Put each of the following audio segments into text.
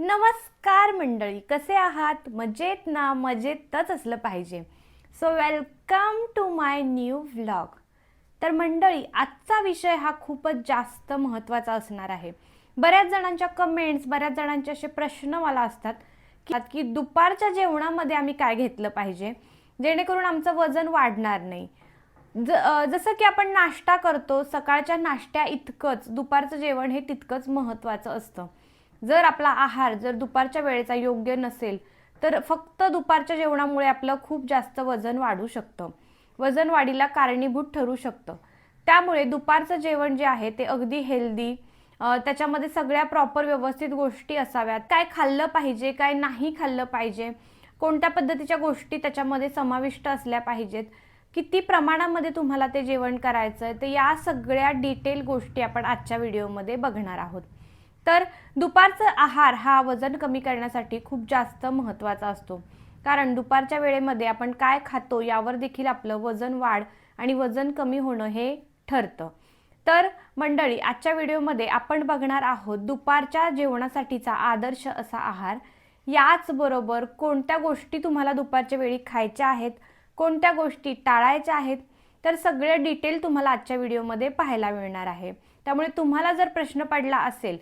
नमस्कार मंडळी कसे आहात? मजेत ना? मजेतच असलं पाहिजे. So welcome to my new vlog तर मंडळी आजचा विषय हा खूपच जास्त महत्त्वाचा असणार आहे. बऱ्याच जणांच्या कमेंट्स बऱ्याच जणांचे असे प्रश्न मला असतात की- की दुपारच्या जेवणामध्ये आम्ही काय घेतलं पाहिजे? जेणेकरून आमचं वजन वाढणार नाही. ज जसं की आपण नाश्ता करतो सकाळच्या नाश्त्या इतकंच दुपारचं जेवण हे तितकंच महत्त्वाचं असतं. जर आपला आहार जर दुपारच्या वेळेचा योग्य नसेल तर फक्त दुपारच्या जेवणामुळे आपलं खूप जास्त वजन वाढू शकतं. वजन वाढीला कारणीभूत ठरू शकतं. त्यामुळे दुपारचं जेवण जे आहे ते अगदी हेल्दी त्याच्यामध्ये सगळ्या प्रॉपर व्यवस्थित गोष्टी असाव्यात. काय खाल्लं पाहिजे काय नाही खाल्लं पाहिजे कोणत्या पद्धतीच्या गोष्टी त्याच्यामध्ये समाविष्ट असल्या पाहिजेत किती प्रमाणामध्ये तुम्हाला ते जेवण करायचं आहे तर या सगळ्या डिटेल गोष्टी आपण आजच्या व्हिडिओमध्ये बघणार आहोत. तर दुपारचा आहार हा वजन कमी करण्यासाठी खूप जास्त महत्त्वाचा असतो. कारण दुपारच्या वेळेमध्ये आपण काय खातो यावर देखील आपलं वजन वाढ आणि वजन कमी होणं हे ठरतं. तर मंडळी आजच्या व्हिडिओमध्ये आपण बघणार आहोत दुपारच्या जेवणासाठीचा आदर्श असा आहार. याचबरोबर कोणत्या गोष्टी तुम्हाला दुपारच्या वेळी खायच्या आहेत कोणत्या गोष्टी टाळायच्या आहेत तर सगळे डिटेल तुम्हाला आजच्या व्हिडिओमध्ये पाहायला मिळणार आहे. त्यामुळे तुम्हाला जर प्रश्न पडला असेल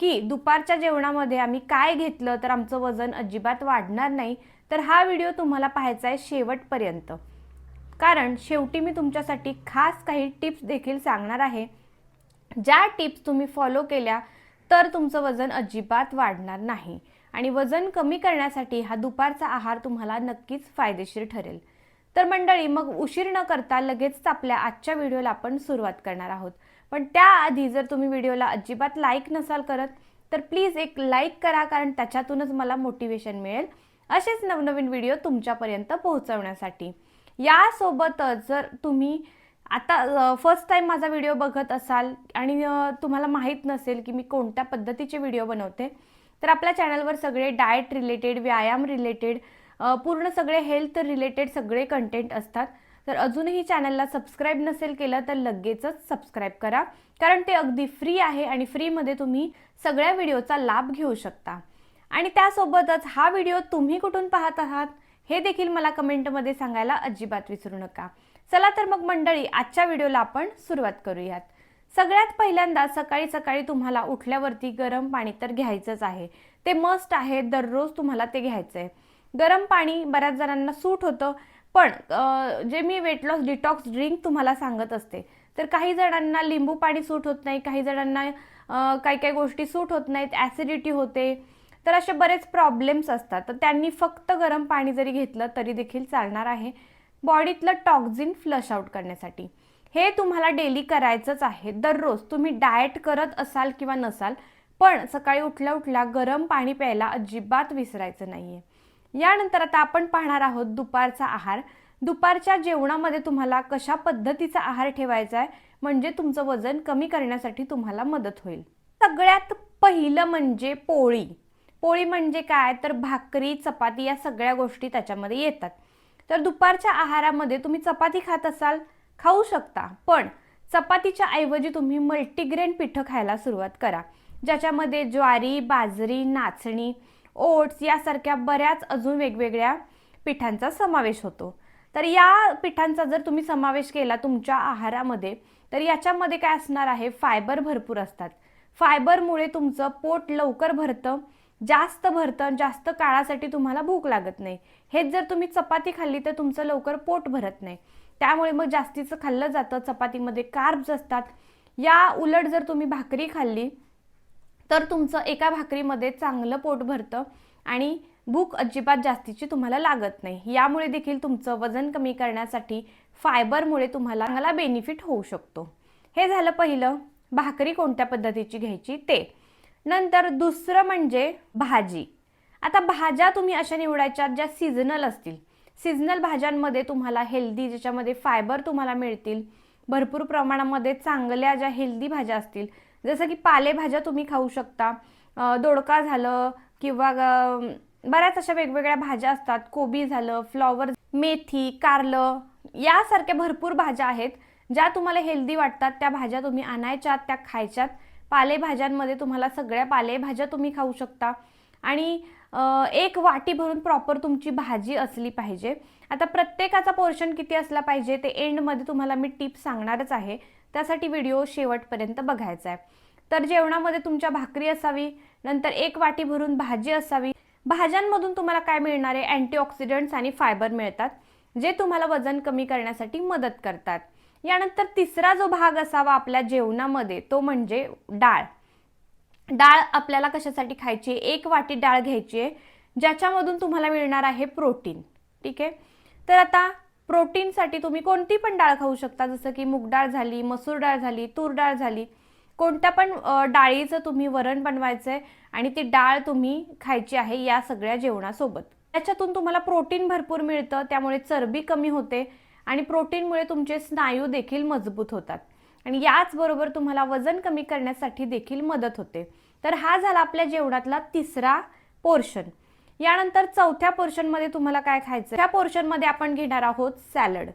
की दुपारच्या जेवणामध्ये आम्ही काय घेतलं तर आमचं वजन अजिबात वाढणार नाही. तर हा व्हिडिओ तुम्हाला पाहायचा आहे शेवटपर्यंत. कारण शेवटी मी तुमच्यासाठी खास काही टिप्स देखील सांगणार आहे. ज्या टिप्स तुम्ही फॉलो केल्या तर तुमचं वजन अजिबात वाढणार नाही. आणि वजन कमी करण्यासाठी हा दुपारचा आहार तुम्हाला नक्कीच फायदेशीर ठरेल. तर मंडळी मग उशीर न करता लगेच आपल्या आजच्या व्हिडिओला आपण सुरुवात करणार आहोत. पण त्याआधी जर तुम्ही व्हिडिओला अजिबात लाईक नसाल करत तर प्लीज एक लाईक करा कारण त्याच्यातूनच मला मोटिवेशन मिळेल असेच नवनवीन व्हिडिओ तुमच्यापर्यंत पोहोचवण्यासाठी. यासोबतच जर तुम्ही आता फर्स्ट टाईम माझा व्हिडिओ बघत असाल आणि तुम्हाला माहीत नसेल की मी कोणत्या पद्धतीचे व्हिडिओ बनवते तर आपल्या चॅनलवर सगळे डाएट रिलेटेड व्यायाम रिलेटेड पूर्ण सगळे हेल्थ रिलेटेड सगळे कंटेंट असतात. तर अजूनही चॅनलला सबस्क्राईब नसेल केलं तर लगेचच सबस्क्राईब करा. कारण ते अगदी फ्री आहे आणि फ्रीमध्ये तुम्ही सगळ्या व्हिडिओचा लाभ घेऊ शकता. आणि त्यासोबतच हा व्हिडिओ तुम्ही कुठून पाहत आहात हे देखील मला कमेंटमध्ये सांगायला अजिबात विसरू नका. चला तर मग मंडळी आजच्या व्हिडिओला आपण सुरुवात करूयात. सगळ्यात पहिल्यांदा सकाळी सकाळी तुम्हाला उठल्यावरती गरम पाणी तर घ्यायचंच आहे. ते मस्ट आहे दररोज तुम्हाला ते घ्यायचं आहे गरम पाणी बऱ्याच जणांना सूट होतं पण जे मी वेट लॉस डिटॉक्स ड्रिंक तुम्हाला सांगत असते तर काही जणांना लिंबू पाणी सूट होत नाही काही जणांना काही काही गोष्टी सूट होत नाहीत ॲसिडिटी होते तर असे बरेच प्रॉब्लेम्स असतात. तर त्यांनी फक्त गरम पाणी जरी घेतलं तरी देखील चालणार आहे. बॉडीतलं टॉक्झिन फ्लश आउट करण्यासाठी. हे तुम्हाला डेली करायचंच आहे. दररोज तुम्ही डाएट करत असाल किंवा नसाल पण सकाळी उठल्या उठल्या गरम पाणी प्यायला अजिबात विसरायचं नाही आहे यानंतर आता आपण पाहणार आहोत दुपारचा आहार. दुपारच्या जेवणामध्ये तुम्हाला कशा पद्धतीचा आहार ठेवायचा आहे? म्हणजे तुमचं वजन कमी करण्यासाठी तुम्हाला मदत होईल. सगळ्यात पहिलं म्हणजे पोळी. पोळी म्हणजे काय? तर भाकरी चपाती या सगळ्या गोष्टी त्याच्यामध्ये येतात. तर दुपारच्या आहारामध्ये तुम्ही चपाती खात असाल खाऊ शकता. पण चपातीच्या ऐवजी तुम्ही मल्टीग्रेन पिठं खायला सुरुवात करा. ज्याच्यामध्ये ज्वारी बाजरी नाचणी ओट्स यासारख्या बऱ्याच अजून वेगवेगळ्या पिठांचा समावेश होतो. तर या पिठांचा जर तुम्ही समावेश केला तुमच्या आहारामध्ये तर याच्यामध्ये काय असणार आहे? फायबर भरपूर असतात. फायबरमुळे तुमचं पोट लवकर भरतं जास्त भरतं जास्त काळासाठी तुम्हाला भूक लागत नाही. हेच जर तुम्ही चपाती खाल्ली तर तुमचं लवकर पोट भरत नाही. त्यामुळे मग जास्तीचं खाल्लं जातं चपातीमध्ये कार्ब्स असतात. या उलट जर तुम्ही भाकरी खाल्ली तर तुमचं एका भाकरीमध्ये चांगलं पोट भरतं आणि भूक अजिबात जास्तीची तुम्हाला लागत नाही. यामुळे देखील तुमचं वजन कमी करण्यासाठी फायबरमुळे तुम्हाला चांगला बेनिफिट होऊ शकतो. हे झालं पहिलं. भाकरी कोणत्या पद्धतीची घ्यायची? ते. नंतर दुसरं म्हणजे भाजी. आता भाज्या तुम्ही अशा निवडायच्या ज्या सीझनल असतील. सीझनल भाज्यांमध्ये तुम्हाला हेल्दी ज्याच्यामध्ये फायबर तुम्हाला मिळतील. भरपूर प्रमाणामध्ये चांगल्या ज्या हेल्दी भाज्या असतील जसं की पालेभाज्या तुम्ही खाऊ शकता दोडका झालं किंवा बऱ्याच अशा वेगवेगळ्या भाज्या असतात कोबी झालं फ्लॉवर मेथी कारलं यासारख्या भरपूर भाज्या आहेत ज्या तुम्हाला हेल्दी वाटतात त्या भाज्या तुम्ही आणायच्यात त्या खायच्यात. पालेभाज्यांमध्ये तुम्हाला सगळ्या पालेभाज्या तुम्ही खाऊ शकता. आणि एक वाटी भरून प्रॉपर तुमची भाजी असली पाहिजे. आता प्रत्येकाचा पोर्शन किती असला पाहिजे ते एंडमध्ये तुम्हाला मी टिप सांगणारच आहे. त्यासाठी व्हिडिओ शेवटपर्यंत बघायचा आहे तर जेवणामध्ये तुमच्या भाकरी असावी नंतर एक वाटी भरून भाजी असावी. भाज्यांमधून तुम्हाला काय मिळणार आहे अँटीऑक्सिडंट्स आणि फायबर मिळतात जे तुम्हाला वजन कमी करण्यासाठी मदत करतात. यानंतर तिसरा जो भाग असावा आपल्या जेवणामध्ये तो म्हणजे डाळ. डाळ आपल्याला कशासाठी खायची? आहे एक वाटी डाळ घ्यायची आहे ज्याच्यामधून तुम्हाला मिळणार आहे प्रोटीन. ठीक आहे? तर आता प्रोटीनसाठी तुम्ही कोणती पण डाळ खाऊ शकता जसं की मूग डाळ झाली मसूर डाळ झाली तूर डाळ झाली. कोणत्या पण डाळीचं तुम्ही वरण बनवायचं आहे आणि ती डाळ तुम्ही खायची आहे या सगळ्या जेवणासोबत. त्याच्यातून तुम्हाला प्रोटीन भरपूर मिळतं त्यामुळे चरबी कमी होते आणि प्रोटीनमुळे तुमचे स्नायू देखील मजबूत होतात. आणि याचबरोबर तुम्हाला वजन कमी करण्यासाठी देखील मदत होते. तर हा झाला आपल्या जेवणातला तिसरा पोर्शन. यानंतर चौथ्या पोर्शनमध्ये तुम्हाला काय खायचं त्या पोर्शनमध्ये आपण घेणार आहोत सॅलड.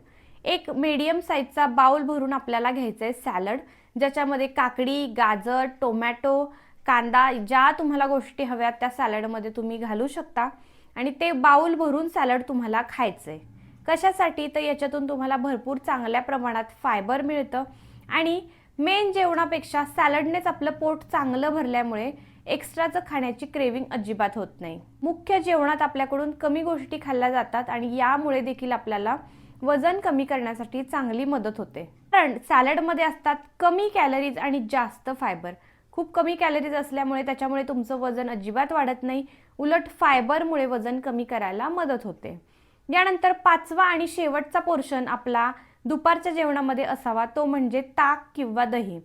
एक मीडियम साईजचा बाउल भरून आपल्याला घ्यायचं आहे सॅलड ज्याच्यामध्ये काकडी गाजर टोमॅटो कांदा ज्या तुम्हाला गोष्टी हव्यात त्या सॅलडमध्ये तुम्ही घालू शकता आणि ते बाउल भरून सॅलड तुम्हाला खायचं आहे कशासाठी? तर याच्यातून तुम्हाला भरपूर चांगल्या प्रमाणात फायबर मिळतं आणि मेन जेवणापेक्षा सॅलडनेच आपलं पोट चांगलं भरल्यामुळे एक्स्ट्राचं खाण्याची क्रेविंग अजिबात होत नाही. मुख्य जेवणात आपल्याकडून कमी गोष्टी खाल्ल्या जातात आणि यामुळे देखील आपल्याला वजन कमी करण्यासाठी चांगली मदत होते. कारण सॅलडमध्ये असतात कमी कॅलरीज आणि जास्त फायबर. खूप कमी कॅलरीज असल्यामुळे त्याच्यामुळे तुमचं वजन अजिबात वाढत नाही. उलट फायबरमुळे वजन कमी करायला मदत होते. यानंतर पाचवा आणि शेवटचा पोर्शन आपला दुपारच्या जेवणामध्ये असावा तो म्हणजे ताक किंवा दही.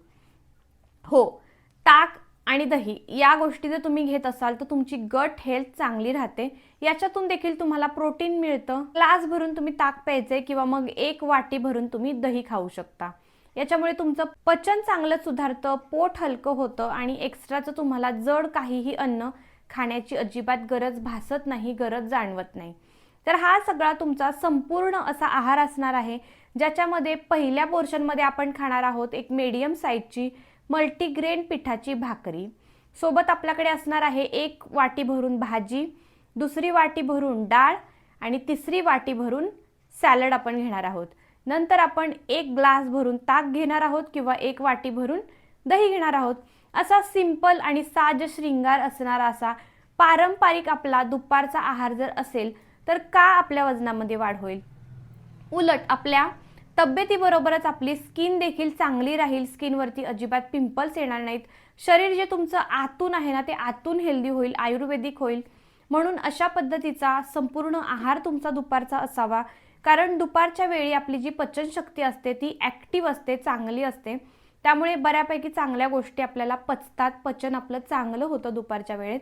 हो ताक आणि दही या गोष्टी जर तुम्ही घेत असाल तर तुमची गट हेल्थ चांगली राहते. याच्यातून देखील तुम्हाला प्रोटीन मिळतं. ग्लास भरून तुम्ही ताक प्यायचे किंवा मग एक वाटी भरून तुम्ही दही खाऊ शकता. याच्यामुळे तुमचं पचन चांगलं सुधारतं पोट हलकं होतं आणि एक्स्ट्राचं तुम्हाला जड काहीही अन्न खाण्याची अजिबात गरज भासत नाही गरज जाणवत नाही. तर हा सगळा तुमचा संपूर्ण असा आहार असणार आहे ज्याच्यामध्ये पहिल्या पोर्शनमध्ये आपण खाणार आहोत एक मीडियम साईजची मल्टीग्रेन पिठाची भाकरी. सोबत आपल्याकडे असणार आहे एक वाटी भरून भाजी दुसरी वाटी भरून डाळ आणि तिसरी वाटी भरून सॅलड आपण घेणार आहोत. नंतर आपण एक ग्लास भरून ताक घेणार आहोत किंवा एक वाटी भरून दही घेणार आहोत. असा सिंपल आणि साज शृंगार असणारा असा पारंपरिक आपला दुपारचा आहार जर असेल तर का आपल्या वजनामध्ये वाढ होईल? उलट आपल्या तब्येतीबरोबरच आपली स्किन देखील चांगली राहील स्किनवरती अजिबात पिंपल्स येणार नाहीत. शरीर जे तुमचं आतून आहे ना ते आतून हेल्दी होईल आयुर्वेदिक होईल. म्हणून अशा पद्धतीचा संपूर्ण आहार तुमचा दुपारचा असावा. कारण दुपारच्या वेळी आपली जी पचनशक्ती असते ती ॲक्टिव्ह असते चांगली असते. त्यामुळे बऱ्यापैकी चांगल्या गोष्टी आपल्याला पचतात. पचन आपलं चांगलं होतं दुपारच्या वेळेत.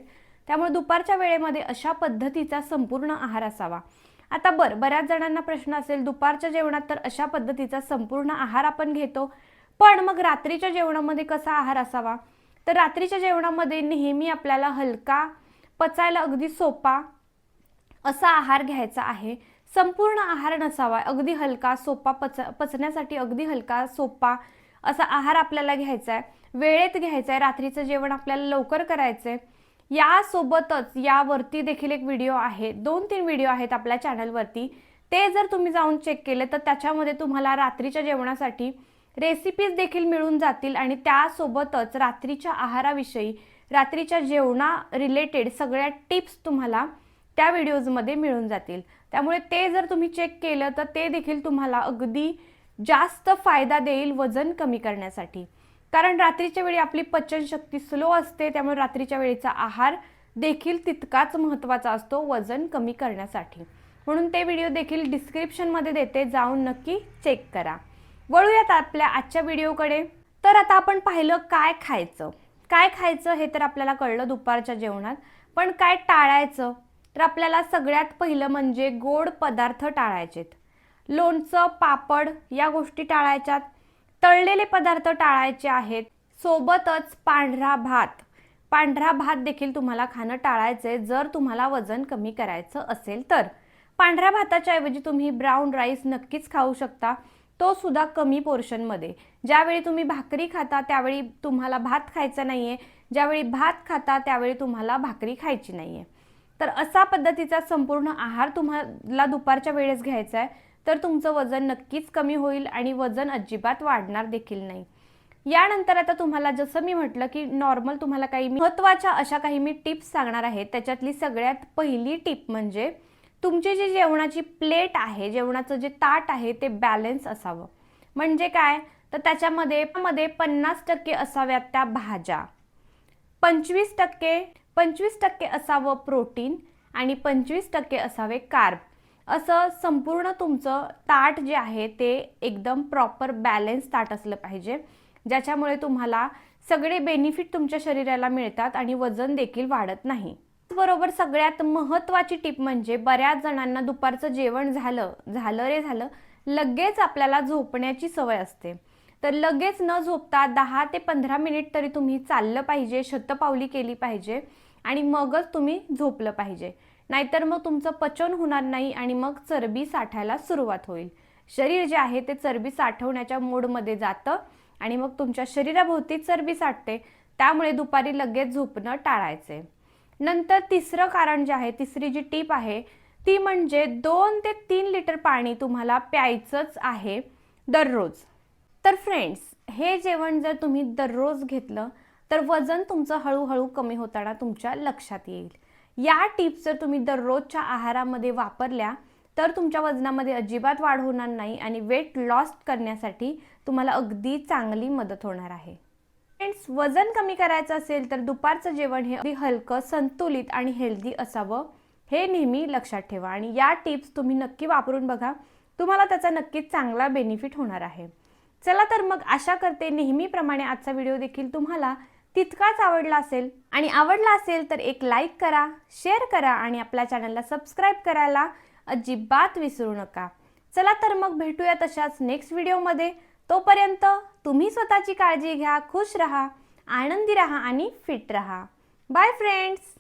त्यामुळे दुपारच्या वेळेमध्ये अशा पद्धतीचा संपूर्ण आहार असावा. आता बरं बऱ्याच जणांना प्रश्न असेल दुपारच्या जेवणात तर अशा पद्धतीचा संपूर्ण आहार आपण घेतो. पण मग रात्रीच्या जेवणामध्ये कसा आहार असावा? तर रात्रीच्या जेवणामध्ये नेहमी आपल्याला हलका पचायला अगदी सोपा असा आहार घ्यायचा आहे. संपूर्ण आहार नसावा अगदी हलका सोपा पच पचण्यासाठी अगदी हलका सोपा असा आहार आपल्याला घ्यायचा आहे. वेळेत घ्यायचा आहे रात्रीचं जेवण आपल्याला लवकर करायचं आहे यासोबतच यावरती देखील एक व्हिडिओ आहे. दोन तीन व्हिडिओ आहेत आपल्या चॅनलवरती ते जर तुम्ही जाऊन चेक केले तर त्याच्यामध्ये तुम्हाला रात्रीच्या जेवणासाठी रेसिपीज देखील मिळून जातील आणि त्यासोबतच रात्रीच्या आहाराविषयी रात्रीच्या जेवणा रिलेटेड सगळ्या टिप्स तुम्हाला त्या व्हिडिओजमध्ये मिळून जातील. त्यामुळे ते जर तुम्ही चेक केलं तर ते देखील तुम्हाला अगदी जास्त फायदा देईल वजन कमी करण्यासाठी. कारण रात्रीच्या वेळी आपली पचनशक्ती स्लो असते त्यामुळे रात्रीच्या वेळेचा आहार देखील तितकाच महत्त्वाचा असतो वजन कमी करण्यासाठी. म्हणून ते व्हिडिओ देखील डिस्क्रिप्शनमध्ये देते जाऊन नक्की चेक करा. वळूयात आपल्या आजच्या व्हिडिओकडे तर आता आपण पाहिलं काय खायचं. काय खायचं हे तर आपल्याला कळलं दुपारच्या जेवणात पण काय टाळायचं? तर आपल्याला सगळ्यात पहिलं म्हणजे गोड पदार्थ टाळायचेत. लोणचं पापड या गोष्टी टाळायच्यात. तळलेले पदार्थ टाळायचे आहेत. सोबतच पांढरा भात. पांढरा भात देखील तुम्हाला खाणं टाळायचं आहे जर तुम्हाला वजन कमी करायचं असेल तर. पांढऱ्या भाताच्या ऐवजी तुम्ही ब्राऊन राईस नक्कीच खाऊ शकता. तो सुद्धा कमी पोर्शनमध्ये. ज्यावेळी तुम्ही भाकरी खाता त्यावेळी तुम्हाला भात खायचा नाही आहे ज्यावेळी भात खाता त्यावेळी तुम्हाला भाकरी खायची नाही आहे तर असा पद्धतीचा संपूर्ण आहार तुम्हाला दुपारच्या वेळेस घ्यायचा आहे तर तुमचं वजन नक्कीच कमी होईल आणि वजन अजिबात वाढणार देखील नाही. यानंतर आता तुम्हाला जसं मी म्हटलं की नॉर्मल तुम्हाला काही महत्त्वाच्या अशा काही मी टिप्स सांगणार आहे. त्याच्यातली सगळ्यात पहिली टिप म्हणजे तुमची जी जेवणाची प्लेट आहे जेवणाचं जे ताट आहे ते बॅलन्स असावं. म्हणजे काय? तर त्याच्यामध्ये मध्ये पन्नास टक्के असाव्यात त्या भाज्या. पंचवीस टक्के पंचवीस टक्के असावं प्रोटीन आणि पंचवीस टक्के असावे कार्ब असं संपूर्ण तुमचं ताट जे आहे ते एकदम प्रॉपर बॅलन्स ताट असलं पाहिजे. ज्याच्यामुळे तुम्हाला सगळे बेनिफिट तुमच्या शरीराला मिळतात आणि वजन देखील वाढत नाही. बरोबर सगळ्यात महत्त्वाची टीप म्हणजे बऱ्याच जणांना दुपारचं जेवण झालं झालं रे झालं लगेच आपल्याला झोपण्याची सवय असते. तर लगेच न झोपता दहा ते पंधरा मिनिट तरी तुम्ही चाललं पाहिजे शतपावली केली पाहिजे आणि मगच तुम्ही झोपलं पाहिजे. नाहीतर मग तुमचं पचन होणार नाही आणि मग चरबी साठायला सुरुवात होईल. शरीर जे आहे ते चरबी साठवण्याच्या मोडमध्ये जातं आणि मग तुमच्या शरीराभोवती चरबी साठते. त्यामुळे दुपारी लगेच झोपणं टाळायचे. नंतर तिसरं कारण जे आहे तिसरी जी टीप आहे ती म्हणजे दोन ते तीन लिटर पाणी तुम्हाला प्यायचंच आहे दररोज. तर फ्रेंड्स हे जेवण जर तुम्ही दररोज घेतलं तर वजन तुमचं हळूहळू कमी होताना तुमच्या लक्षात येईल. या टिप्स जर तुम्ही दररोजच्या आहारामध्ये वापरल्या तर तुमच्या वजनामध्ये अजिबात वाढ होणार नाही आणि वेट लॉस करण्यासाठी तुम्हाला अगदी चांगली मदत होणार आहे. फ्रेंड्स वजन कमी करायचं असेल तर दुपारचं जेवण हे अगदी हलकं संतुलित आणि हेल्दी असावं हे नेहमी लक्षात ठेवा. आणि या टिप्स तुम्ही नक्की वापरून बघा तुम्हाला त्याचा नक्कीच चांगला बेनिफिट होणार आहे. चला तर मग आशा करते. नेहमीप्रमाणे आजचा व्हिडिओ देखील तुम्हाला तितकाच आवडला असेल आणि आवडला असेल तर एक लाईक करा शेअर करा आणि आपल्या चॅनलला सबस्क्राईब करायला अजिबात विसरू नका. चला तर मग भेटूया तशाच नेक्स्ट व्हिडिओमध्ये तोपर्यंत तुम्ही स्वतःची काळजी घ्या खुश रहा आनंदी रहा आणि फिट रहा. Bye friends